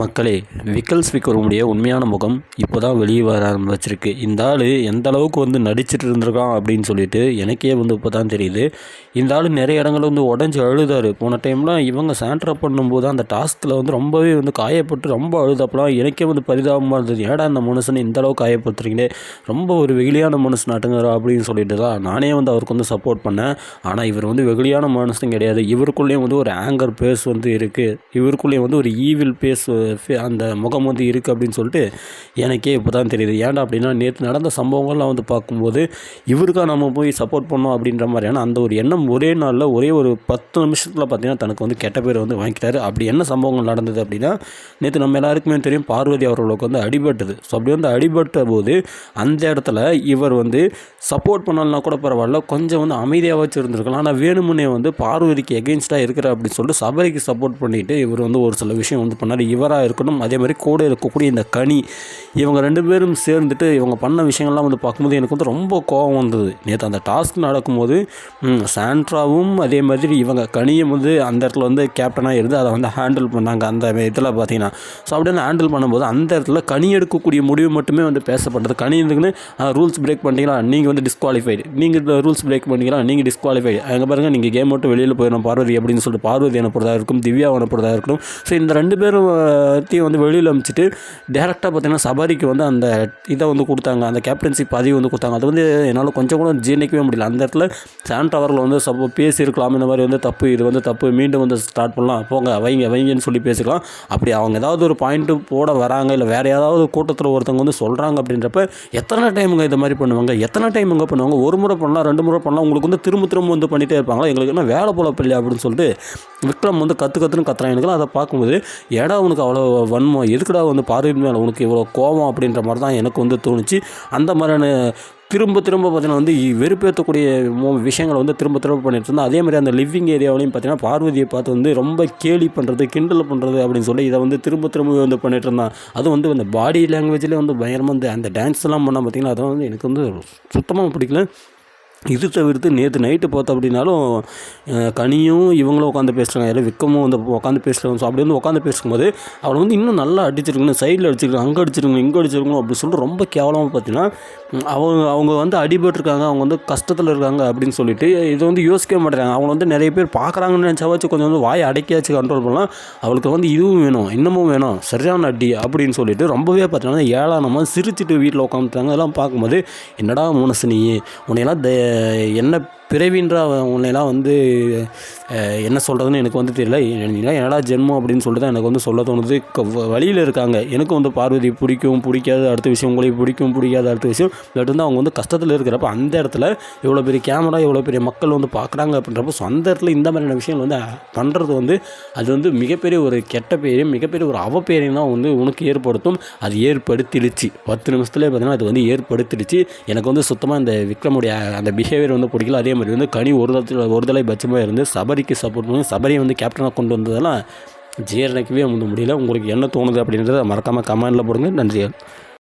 மக்களே விக்கல்ஸ் விக்ரமுடைய உண்மையான முகம் இப்போ தான் வெளியே வர ஆரம்பிச்சிருக்கு. இந்த ஆள் எந்த அளவுக்கு வந்து நடிச்சிட்டு இருந்திருக்கான் அப்படின்னு சொல்லிட்டு எனக்கே வந்து இப்போ தான் தெரியுது. இந்த ஆள் நிறைய இடங்கள் வந்து உடஞ்சி அழுதார். போன டைம்லாம் இவங்க சாண்ட்ரா பண்ணும்போது அந்த டாஸ்கில் வந்து ரொம்பவே வந்து காயப்பட்டு ரொம்ப அழுதப்பலாம் எனக்கே வந்து பரிதாபமாக இருந்தது. ஏடா அந்த மனுஷனை இந்த அளவுக்கு காயப்படுத்துறீங்களே? ரொம்ப ஒரு வெகுளியான மனுஷன் நாட்டுங்கிறா அப்படின்னு சொல்லிட்டு தான் நானே வந்து அவருக்கு வந்து சப்போர்ட் பண்ணேன். ஆனால் இவர் வந்து வெகுளியான மனுஷன் கிடையாது. இவருக்குள்ளேயும் வந்து ஒரு ஆங்கர் பேஸ் வந்து இருக்குது இவருக்குள்ளேயும் வந்து ஒரு ஈவில் பேஸ் அந்த முகம் வந்து இருக்குது அப்படின்னு சொல்லிட்டு எனக்கே இப்போ தான் தெரியுது. ஏன்டா அப்படின்னா நேற்று நடந்த சம்பவங்கள்லாம் வந்து பார்க்கும்போது இவருக்காக நம்ம போய் சப்போர்ட் பண்ணோம் அப்படின்ற மாதிரியான அந்த ஒரு எண்ணம் ஒரே நாளில் ஒரே ஒரு பத்து நிமிஷத்தில் பார்த்தீங்கன்னா தனக்கு வந்து கெட்ட பேர் வந்து வாங்கிட்டாரு. அப்படி என்ன சம்பவங்கள் நடந்தது அப்படின்னா நேற்று நம்ம எல்லாருக்குமே தெரியும் பார்வதி அவர்களுக்கு வந்து அடிபட்டது. ஸோ அப்படி வந்து அடிபட்ட போது அந்த இடத்துல இவர் வந்து சப்போர்ட் பண்ணலனா கூட பரவாயில்ல கொஞ்சம் வந்து அமைதியாக வச்சு இருந்திருக்கலாம் ஆனால் வேணுமுன்னே வந்து பார்வதிக்கு எகெயின்ஸ்டாக இருக்கிற அப்படின்னு சொல்லிட்டு சபரிக்கு சப்போர்ட் பண்ணிவிட்டு இவர் வந்து ஒரு சில விஷயம் வந்து பண்ணார். இவராக இருக்கட்டும் அதே மாதிரி கூட இருக்கக்கூடிய இந்த கனி இவங்க ரெண்டு பேரும் சேர்ந்துட்டு இவங்க பண்ண விஷயங்கள்லாம் வந்து பார்க்கும்போது எனக்கு வந்து ரொம்ப கோபம் வந்தது. நேற்று அந்த டாஸ்க் நடக்கும்போது சாண்ட்ராவும் அதே மாதிரி இவங்க கனியும் வந்து அந்த இடத்துல வந்து கேப்டனாக இருந்து அதை வந்து ஹேண்டில் பண்ணாங்க. அந்த இதில் பார்த்தீங்கன்னா ஸோ அப்படி வந்து ஹேண்டில் பண்ணும்போது அந்த இடத்துல கனி எடுக்கக்கூடிய முடிவு மட்டுமே வந்து பேசப்பட்டது. கனி இருந்துக்குன்னு ரூல்ஸ் பிரேக் பண்ணிட்டீங்களா? நீங்கள் வந்து டிஸ்குவாலிஃபைடு நீங்கள் ரூல்ஸ் பிரேக் பண்ணிக்கலாம் நீங்கள் டிஸ்குவாலிஃபைடு அங்கே பாருங்கள் நீங்கள் கேம் மட்டும் வெளியில் போயிடணும். பார்வதி அப்படின்னு சொல்லிட்டு பார்வதி அனுப்புறதா இருக்கும் திவ்யா அனுப்புறதா இருக்கட்டும். ஸோ இந்த ரெண்டு பேரும் பற்றியும் வந்து வெளியில் அமைச்சிட்டு டேரெக்டாக பார்த்தீங்கன்னா சபாரிக்கு வந்து அந்த இதை வந்து கொடுத்தாங்க. அந்த கேப்டன்சி பதவி வந்து கொடுத்தாங்க. அது வந்து என்னால் கொஞ்சம் கூட ஜீர்ணிக்கவே முடியல. அந்த இடத்துல சாண்ட் அவர்கள் வந்து சப்போ பேசியிருக்கலாம். இந்த மாதிரி வந்து தப்பு இது வந்து தப்பு மீண்டும் வந்து ஸ்டார்ட் பண்ணலாம். போங்க வைங்க வைங்கன்னு சொல்லி பேசிக்கலாம். அப்படி அவங்க ஏதாவது ஒரு பாயிண்ட்டு போட வராங்க இல்லை வேறு ஏதாவது கூட்டத்தில் ஒருத்தவங்க வந்து சொல்கிறாங்க அப்படின்றப்ப எத்தனை டைமுங்க இந்த மாதிரி பண்ணுவாங்க? எத்தனை டைமுங்க பண்ணுவாங்க? ஒரு முறை பண்ணலாம் ரெண்டு முறை பண்ணலாம். உங்களுக்கு வந்து திரும்ப திரும்ப வந்து பண்ணிகிட்டே இருப்பாங்களா? எங்களுக்கு என்ன வேலை போல பிள்ளை அப்படின்னு சொல்லிட்டு விக்ரம் வந்து கற்று கற்றுன்னு கத்துறான். அதை பார்க்கும்போது இடம் அவனுக்கு அவ்வளோ வன்மம். எதுக்குடா வந்து பார்வையின் மேலே உனக்கு இவ்வளோ கோபம் அப்படின்ற மாதிரி தான் எனக்கு வந்து தோணுச்சு. அந்த மாதிரியான திரும்ப திரும்ப பார்த்தீங்கன்னா வந்து வெறுப்பேற்றக்கூடிய விஷயங்களை வந்து திரும்ப திரும்ப பண்ணிட்டு இருந்தோம் அதே மாதிரி அந்த லிவிங் ஏரியாவிலையும் பார்த்தீங்கன்னா பார்வதியை பார்த்து வந்து ரொம்ப கேலி பண்ணுறது கிண்டல் பண்ணுறது அப்படின்னு சொல்லி இதை வந்து திரும்ப திரும்ப வந்து பண்ணிட்டு இருந்தான் அது வந்து அந்த பாடி லாங்குவேஜ்லேயே வந்து பயங்கரமாக வந்து அந்த டான்ஸ்லாம் பண்ணால் பார்த்தீங்கன்னா அதெல்லாம் வந்து எனக்கு வந்து சுத்தமாக பிடிக்கல. இது தவிர்த்து நேற்று நைட்டு பார்த்தோம் அப்படின்னாலும் கனியும் இவங்களும் உட்காந்து பேசுகிறாங்க யாரும் விக்கமும் வந்து உட்காந்து பேசுகிறாங்க ஸோ அப்படி வந்து உட்காந்து பேசும்போது அவளை வந்து இன்னும் நல்லா அடிச்சிருக்கணும். சைடில் அடிச்சிருக்கணும் அங்கே அடிச்சிருக்கணும் இங்கே அடிச்சிருக்கணும் அப்படி சொல்லிட்டு ரொம்ப கேவலமாக பார்த்தீங்கன்னா அவங்க அவங்க வந்து அடிபட்டிருக்காங்க. அவங்க வந்து கஷ்டத்தில் இருக்காங்க அப்படின்னு சொல்லிட்டு இதை வந்து யோசிக்க மாட்டேறாங்க. அவங்க வந்து நிறைய பேர் பார்க்குறாங்கன்னு நினச்சாவாச்சும் கொஞ்சம் வந்து வாயை அடக்கியாச்சு கண்ட்ரோல் பண்ணலாம். அவளுக்கு வந்து இதுவும் வேணும் இன்னமும் வேணும் சரியான அடி அப்படின்னு சொல்லிட்டு ரொம்பவே பார்த்தீங்கன்னா ஏழானமாக சிரிச்சிட்டு வீட்டில் உட்காந்துட்டாங்க. அதெல்லாம் பார்க்கும்போது என்னடா மனசு நீ? உன்னையெல்லாம் என்ன பிறவின்ற உன்னையெல்லாம் வந்து என்ன சொல்கிறதுன்னு எனக்கு வந்து தெரியல. என்னடா ஜென்மம் அப்படின்னு சொல்லிட்டு தான் எனக்கு வந்து சொல்ல தோணுது. வழியில் இருக்காங்க. எனக்கும் வந்து பார்வதி பிடிக்கும் பிடிக்காது அடுத்த விஷயம் உங்களுக்கு பிடிக்கும் பிடிக்காத அடுத்த விஷயம். பட் வந்து அவங்க வந்து கஷ்டத்தில் இருக்கிறப்ப அந்த இடத்துல இவ்வளோ பெரிய கேமரா இவ்வளோ பெரிய மக்கள் வந்து பார்க்குறாங்க அப்படின்றப்ப ஸோ அந்த இடத்துல இந்த மாதிரியான விஷயங்கள் வந்து பண்ணுறது வந்து அது வந்து மிகப்பெரிய ஒரு கெட்ட பேரையும் மிகப்பெரிய ஒரு அவப்பேரையும் தான் வந்து உனக்கு ஏற்படுத்தும். அது ஏற்படுத்திடுச்சு. பத்து நிமிஷத்துலேயே பார்த்தீங்கன்னா அது வந்து ஏற்படுத்திடுச்சு. எனக்கு வந்து சுத்தமாக இந்த விக்ரமுடைய அந்த பிஹேவியர் வந்து பிடிக்கல. அதே மாதிரி வந்து கனி ஒரு தளத்தில் ஒரு தலை பட்சமாக இருந்து சபரிக்கு சப்போர்ட் பண்ணி சபரியை வந்து கேப்டனாக கொண்டு வந்ததெல்லாம் ஜீரணிக்கவே வந்து முடியல. உங்களுக்கு என்ன தோணுது அப்படின்றத மறக்காமல் கமெண்டில் போடுங்க. நன்றிகள்